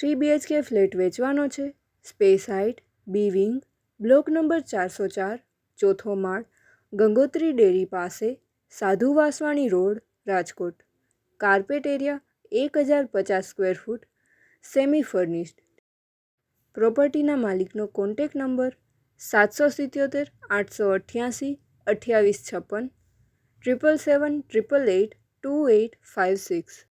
Three BHK flat વેચવાનો છે. Space height B wing, block number ચારસો ચાર, ચોથો માળ, ગંગોત્રી ડેરી પાસે, Sadhu Vaswani road, Rajkot. Carpet area, એક હજાર પચાસ સ્ક્વેર ફૂટ સેમી ફર્નિશ્ડ પ્રોપર્ટીના માલિકનો કોન્ટેક નંબર, સાતસો સિત્યોતેર, આઠસો અઠ્યાસી, અઠ્યાવીસ છપ્પન, triple seven, triple eight two eight five six.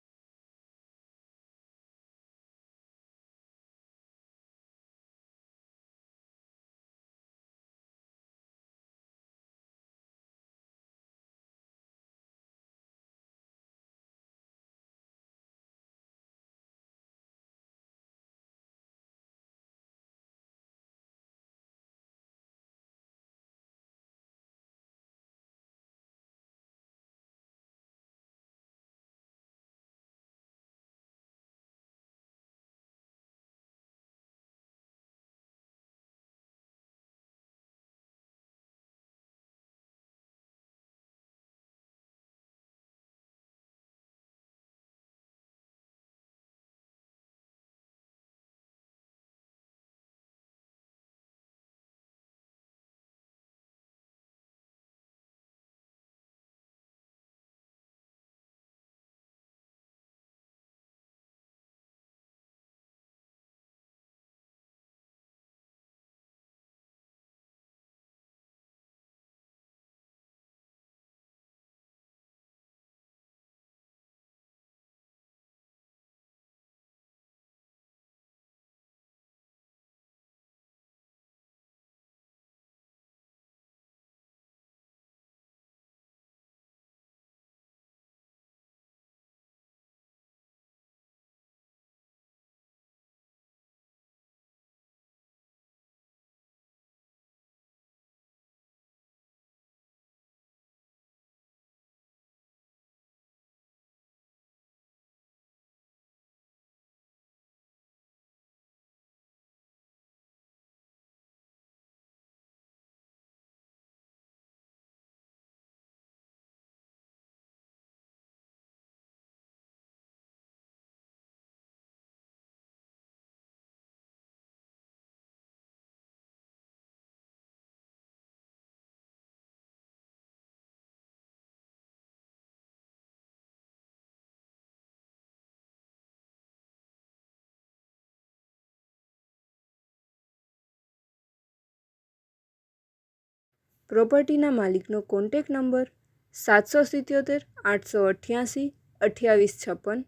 પ્રોપર્ટીના માલિકનો કોન્ટેક નંબર સાતસો સિત્યોતેર, આઠસો અઠ્યાસી, અઠ્યાવીસ છપ્પન,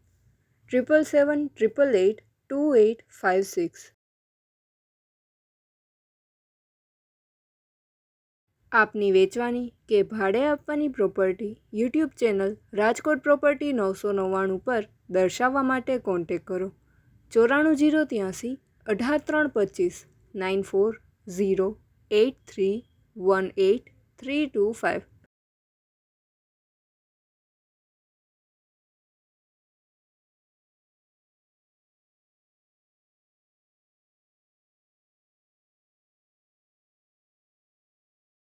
triple seven, triple eight two eight five six. આપની વેચવાની કે ભાડે આપવાની property YouTube channel Rajkot property નવસો નવ્વાણું પર દર્શાવવા માટે કોન્ટેક કરો. ચોરાણું જીરો ત્યાંસી, અઢાર ત્રણ પચીસ, nine four zero eight three one eight three two five